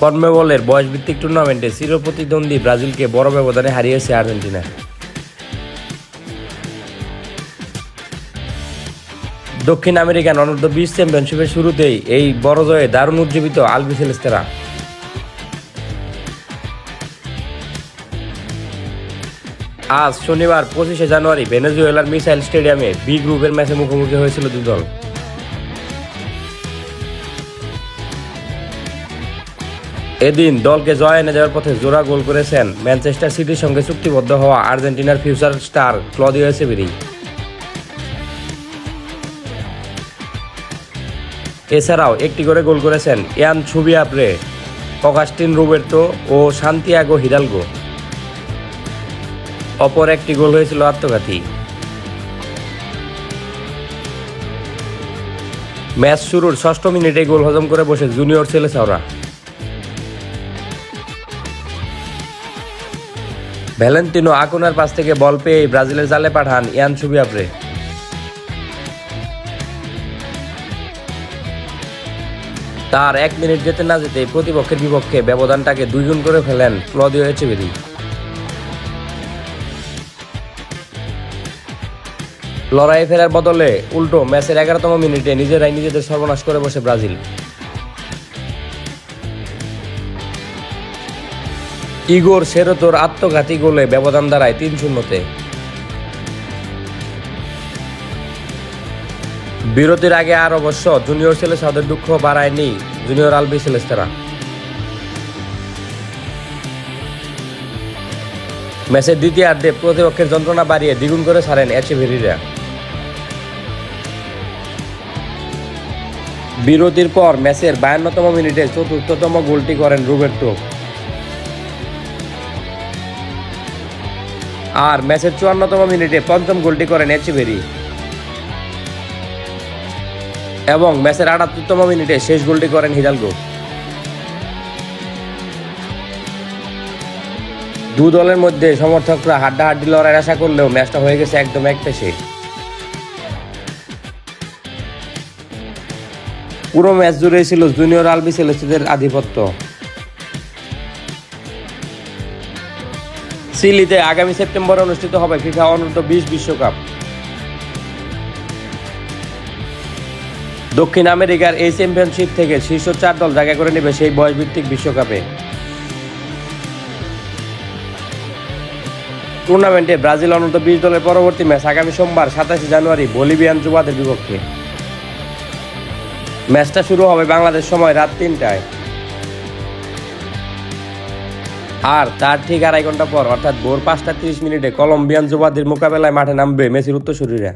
কর্মেবলের বয়সভিত্তিক টুর্নামেন্টে চিরপ্রতিদ্বন্দ্বী ব্রাজিলকে বড় ব্যবধানে হারিয়েছে আর্জেন্টিনা। দক্ষিণ আমেরিকান অনূর্ধ্ব বিশ চ্যাম্পিয়নশিপের শুরুতেই এই বড় জয়ে দারুণ উজ্জীবিত আলবি সেলেস্তেরা। আজ শনিবার পঁচিশে জানুয়ারি ভেনেজুয়েলার মিসাইল স্টেডিয়ামে বি গ্রুপের ম্যাচে মুখোমুখি হয়েছিল দুই এদিন দলকে জয় এনে দেওয়ার পথে জোড়া গোল করেছেন ম্যানচেস্টার সিটির সঙ্গে চুক্তিবদ্ধ হওয়া আর্জেন্টিনার ফিউচার স্টার ক্লদিও এসেবেরি এছাড়াও একটি করে গোল করেছেন ইয়ান ছুবিয়াপ্রে, অগাস্টিন রুবের্তো ও সান্তিয়াগো হিডালগো অপর একটি গোল হয়েছিল আত্মঘাতী। ম্যাচ শুরুর ষষ্ঠ মিনিটে গোল হজম করে বসে জুনিয়র ছেলে সাওরা ভ্যালেন্টিনো আকুনার পাশ থেকে বল পেয়ে ব্রাজিলের জালে পাঠান ইয়ান সুবিয়াপ্রে। তার এক মিনিট যেতে না যেতে প্রতিপক্ষের বিপক্ষে ব্যবধানটাকে দুইগুণ করে ফেলেন ক্লদিও এচেবেরি। লড়াই ফেরার বদলে উল্টো ম্যাচের এগারোতম মিনিটে নিজেরাই নিজেদের সর্বনাশ করে বসে ব্রাজিল। ইগোর সেরোতোর আত্মঘাতী গোলে ব্যবধান দাঁড়ায় তিন শূন্যতে। বিরতির আগে আর অবশ্য জুনিয়র ছেলে সাদের দুঃখ বাড়ায়নি জুনিয়র আলবি সেলেস্তারা। ম্যাচের দ্বিতীয়ার্ধে প্রতিপক্ষের যন্ত্রণা বাড়িয়ে দ্বিগুণ করে ছাড়েন এচেভেরিরা। বিরতির পর ম্যাচের বায়ান্নতম মিনিটে চতুর্থতম গোলটি করেন রুবের্তো। আর ম্যাচের চুয়ান্নতম মিনিটে পঞ্চম গোলটি করেন এচিভেরি এবং ম্যাচের আটাত্তরতম মিনিটে শেষ গোলটি করেন হিডালগো দু দলের মধ্যে সমর্থকরা হাড্ডাহাড্ডি লড়াই আশা করলেও ম্যাচটা হয়ে গেছে একদম এক পেশে। পুরো ম্যাচ জুড়ে ছিল জুনিয়র আলবি সেলেস্টিদের আধিপত্য। সিলিতে আগামী সেপ্টেম্বরে অনুষ্ঠিত হবে ফিফা অনূর্ধ্ব বিশ বিশ্বকাপ। দক্ষিণ আমেরিকার এই চ্যাম্পিয়নশিপ থেকে শীর্ষ চার দল জায়গা করে নেবে সেই বয়সভিত্তিক বিশ্বকাপে। টুর্নামেন্টে ব্রাজিল অনূর্ধ্ব বিশ দলের পরবর্তী ম্যাচ আগামী সোমবার, সাতাশে জানুয়ারি, বলিভিয়ান যুবাদের বিপক্ষে। ম্যাচটা শুরু হবে বাংলাদেশ সময় রাত তিনটায়। আর তার ঠিক আড়াই ঘণ্টা পর, অর্থাৎ ভোর পাঁচটা তিরিশ মিনিটে কলম্বিয়ান যুবাদের মোকাবেলায় মাঠে নামবে মেসির উত্তরসূরিরা।